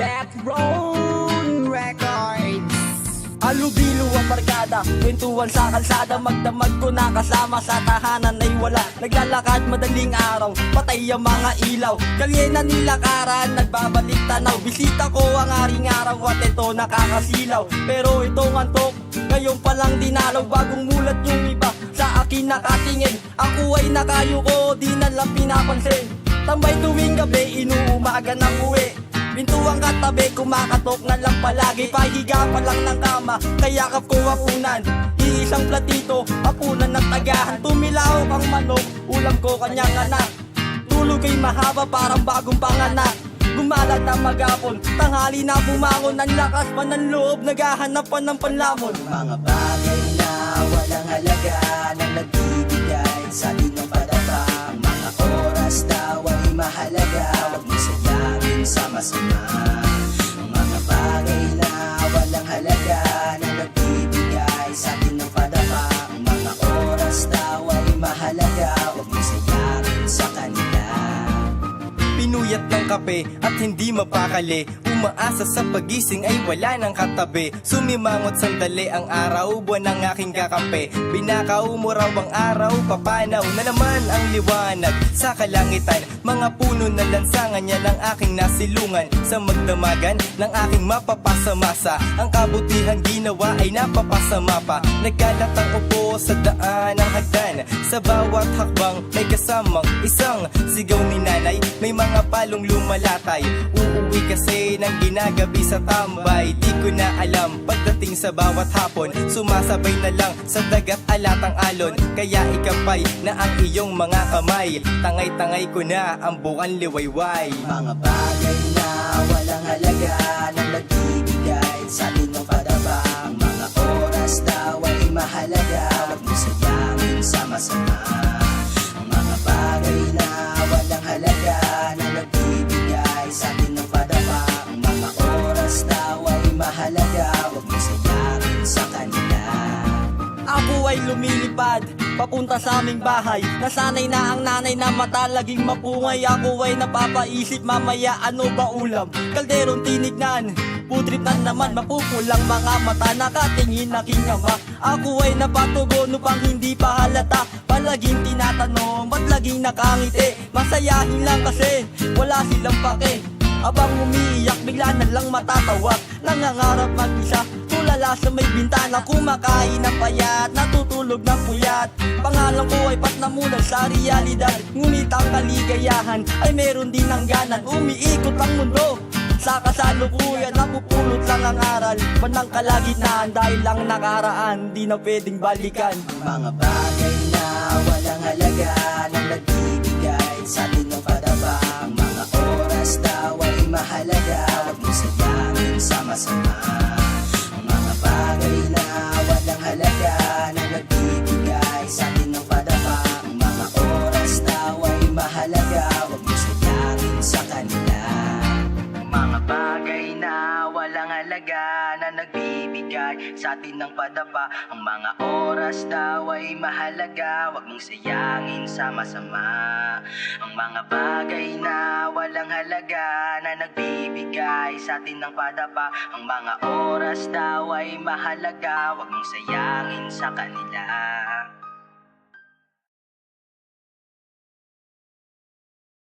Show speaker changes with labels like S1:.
S1: Death Row Records. Alubilo ang barkada, kwentuhan sa kalsada. Magdamag ko na kasama sa tahanan ay wala. Naglalakad madaling araw, patay ang mga ilaw. Kalye na nila karan, nagbabalik tanaw. Bisita ko ang aring araw at ito nakakasilaw. Pero itong antok, ngayon palang dinalaw. Bagong mulat yung iba, sa akin nakatingin. Ako ay nakayuko, di nalang pinapansin. Tambay tuwing gabi, inuumaga ng uwi. Pintuang katabi, kumakatok na lang palagi. Pahiga pa lang ng kama, kayakap ko apunan. Iisang platito, apunan ng tagahan. Tumilaw ang manok, ulam ko kanyang anak. Tulog ay mahaba, parang bagong panganak. Gumalat na magapon, tanghali na bumangon. Ang lakas pa ng loob, naghahanap pa ng panlamon.
S2: Mga bagay na walang halaga Na nagbibigay Mga bagay na walang halaga Na nagbibigay sa atin ng daw ay mahalaga Huwag mo sayangin sa kanila.
S3: Pinuyat ng kape at hindi mapakali Umaasa sa pagising ay wala ng katabi. Sumimangot sandali ang araw Buwan ng aking kakampi Binakaw mo raw ang araw Papanaw na naman ang liwanag. Sa kalangitan Mga puno na lansangan niya ng aking nasilungan. Sa magdamagan ng aking mapapasamasa Ang kabutihang ginawa ay napapasama pa. Nagkalat ang upo sa daan ng hagdan. Sa bawat hakbang may kasamang isang sigaw ni nanay palong lumalatay. Uuwi kasi ng ginagabi sa tambay. Di ko na alam pagdating sa bawat hapon Sumasabay na lang sa dagat alatang alon. Kaya ikapay na ang iyong mga kamay. Tangay-tangay ko na ang bukan liwayway.
S2: Mga bagay na walang halaga Na nagbibigay mahalaga Huwag mo sayangin sa kanila.
S1: Ako ay lumilipad Papunta sa aming bahay. Nasanay na ang nanay na mata Laging mapungay. Ako ay napapaisip Mamaya ano ba ulam. Kalderong tinignan Putrip na naman Mapupulang mga mata. Nakatingin aking ama Ako ay napatugon Upang hindi pa halata. Palaging tinatanong Ba't laging nakangiti. Masayahin lang kasi Wala silang pake Abang umiiyak, bigla na lang matatawa Nangangarap mag-isa, tulala sa may bintana. Kumakain ng payat, natutulog ng puyat. Pangalan ko ay patnamunan sa realidad. Ngunit ang kaligayahan ay meron din ng ganan. Umiikot ang mundo. Sa kasalukuyan Napupulot lang ang aral. Bandang kalagitnaan dahil lang nakaraan Di na pwedeng balikan.
S2: Mga bagay na walang halaga masama mga bagay na walang halaga Na nagbibigay sa atin ng padaba Ang mga oras daw ay mahalaga Huwag mo sayangin sa kanila mga bagay na walang halaga na nagbibigay sa atin ng padapa. Ang mga oras daw ay mahalaga, wag mong sayangin sa masama. Ang mga bagay na walang halaga na nagbibigay sa atin ng padapa. Ang mga oras daw ay mahalaga, wag mong sayangin sa kanila